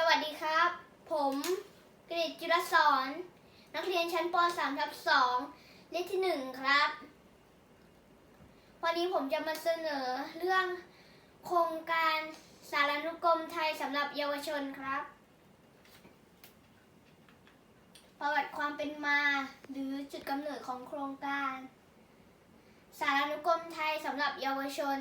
สวัสดีครับ ผมกฤษจิรสอนนักเรียนชั้นป .3 ทับ2เลขที่ 1 ครับ วันนี้ผมจะมาเสนอเรื่องโครงการสารานุกรมไทยสำหรับเยาวชนครับ ประวัติความเป็นมาหรือจุดกำเนิดของโครงการ สารานุกรมไทยสำหรับเยาวชน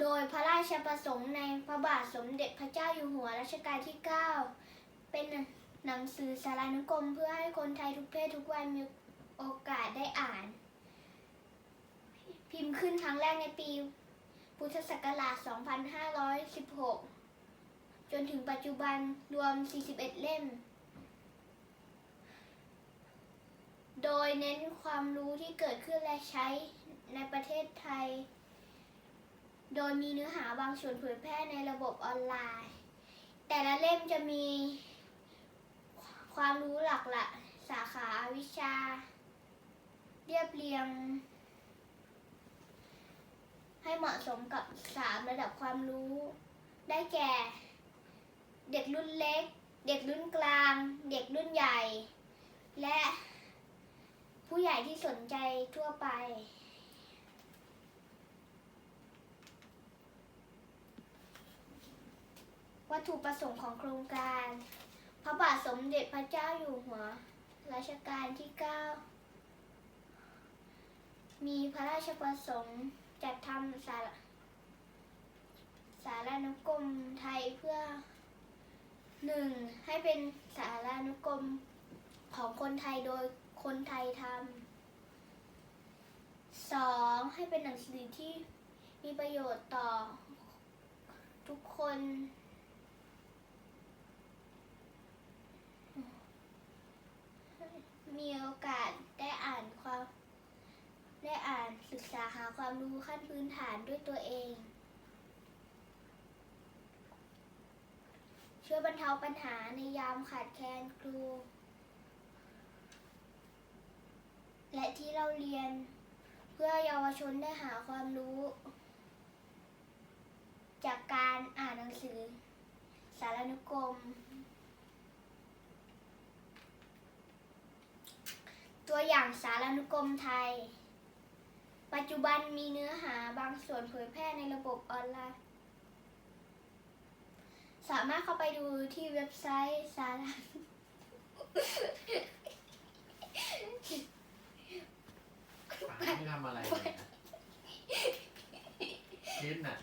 โดยพระราชประสงค์ในพระบาทสมเด็จพระเจ้าอยู่หัวรัชกาลที่ 9 เป็นหนังสือสารานุกรมเพื่อให้คนไทยทุกเพศทุกวัยมีโอกาสได้อ่าน พิมพ์ขึ้นครั้งแรกในปี พุทธศักราช 2516 จนถึงปัจจุบันรวม 41 เล่ม โดยเน้นความรู้ที่เกิดขึ้นและใช้ในประเทศไทย โดยมีเนื้อหาบางส่วนเผยแพร่ในระบบออนไลน์ แต่ละเล่มจะมีความรู้หลักละสาขาวิชา เรียบเรียง ให้เหมาะสมกับสามระดับความรู้ ได้แก่ เด็กรุ่นเล็ก เด็กรุ่นกลาง เด็กรุ่นใหญ่ และผู้ใหญ่ที่สนใจทั่วไป วัตถุประสงค์ของโครงการ พระบาทสมเด็จพระเจ้าอยู่หัวรัชกาลที่ 9 มีพระราชประสงค์จัดทำสารสารานุกรมไทยเพื่อ 1. ให้เป็นสารานุกรมของคนไทยโดยคนไทยทำ 2. ให้เป็นหนังสือที่มีประโยชน์ต่อทุกคน มีโอกาสได้อ่านความได้อ่านศึกษาหาความรู้ขั้นพื้นฐานด้วยตัวเอง ช่วยบรรเทาปัญหาในยามขาดแคลนครู และที่เราเรียนเพื่อเยาวชนได้หาความรู้ จากการอ่านหนังสือ สารนุกรม ตัว อย่างสารานุกรมไทย ปัจจุบันมีเนื้อหาบางส่วนเผยแพร่ในระบบออนไลน์ สามารถเข้าไปดูที่เว็บไซต์สาราให้ทำอะไรเนี่ยคิดน่ะ